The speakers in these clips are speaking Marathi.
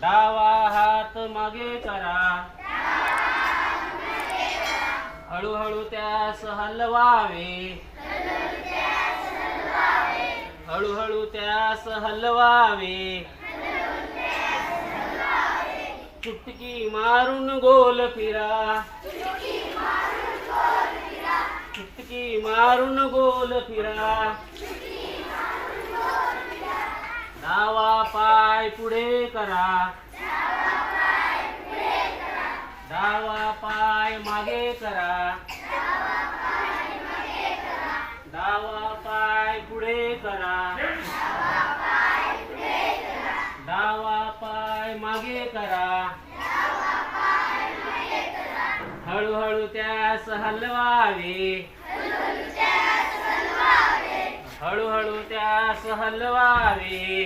डावा हात मागे करा. हळूहळू त्यास हलवावे. हळूहळू त्यास हलवावे. चुटकी मारून गोल फिरा. चुटकी मारून गोल फिरा. डावा पा पाय पुढे करा. डावा पाय मागे करा. डावा पाय पुढे करा. डावा पाय मागे करा. हळूहळू त्यास हलवावे. हळूहळू त्यास हलवावे.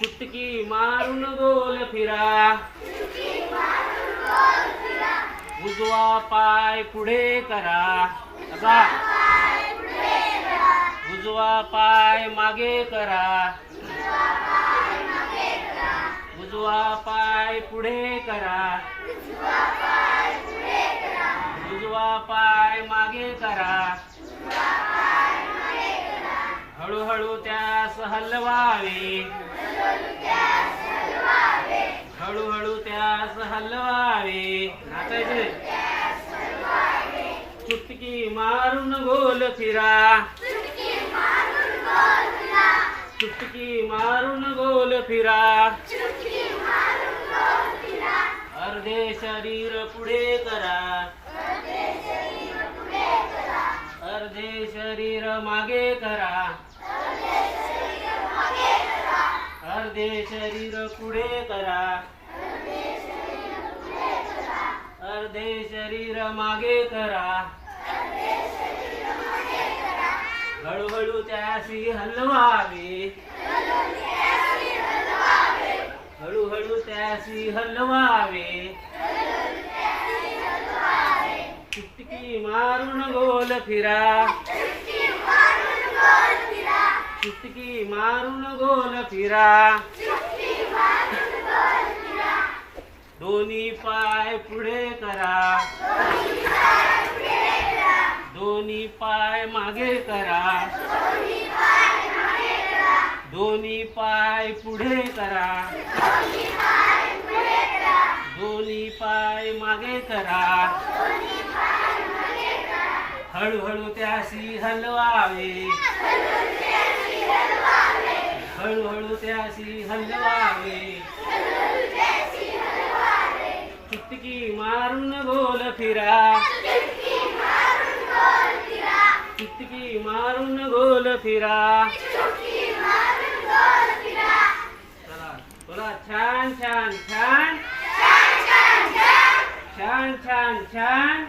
चुटकी मारून गोल फिरा. उजवा पाय पुढे करा. असा. उजवा पाय मागे करा. उजवा पाय पुढे करा. उजवा पाय मागे करा. हळूहळू त्यास हलवावे. हळूहळू त्यास हलवावे नाचायचे. चुटकी मारून गोल फिरा. चुटकी मारून गोल फिरा. अर्धे शरीर पुढे करा. अर्धे शरीर मागे करा. अर्धे शरीर पुढे करा. अर्धे शरीर मागे करा. हळूहळू त्याशी हलवावे. हळूहळू त्याशी हलवावे. चुटकी मारून गोल फिरा. चुटकी मारून गोल फिरा. दोन्ही पाय पुढे करा. दोन्ही पाय मागे करा. दोन्ही पाय पुढे करा. दोन्ही पाय मागे करा. हळूहळू त्याशी हलवावे. हळूहळू त्याशी हलवावे. चुटकी मारून गोल फिरा. चुटकी मारून गोल फिरा. बोला छान छान छान. छान छान छान.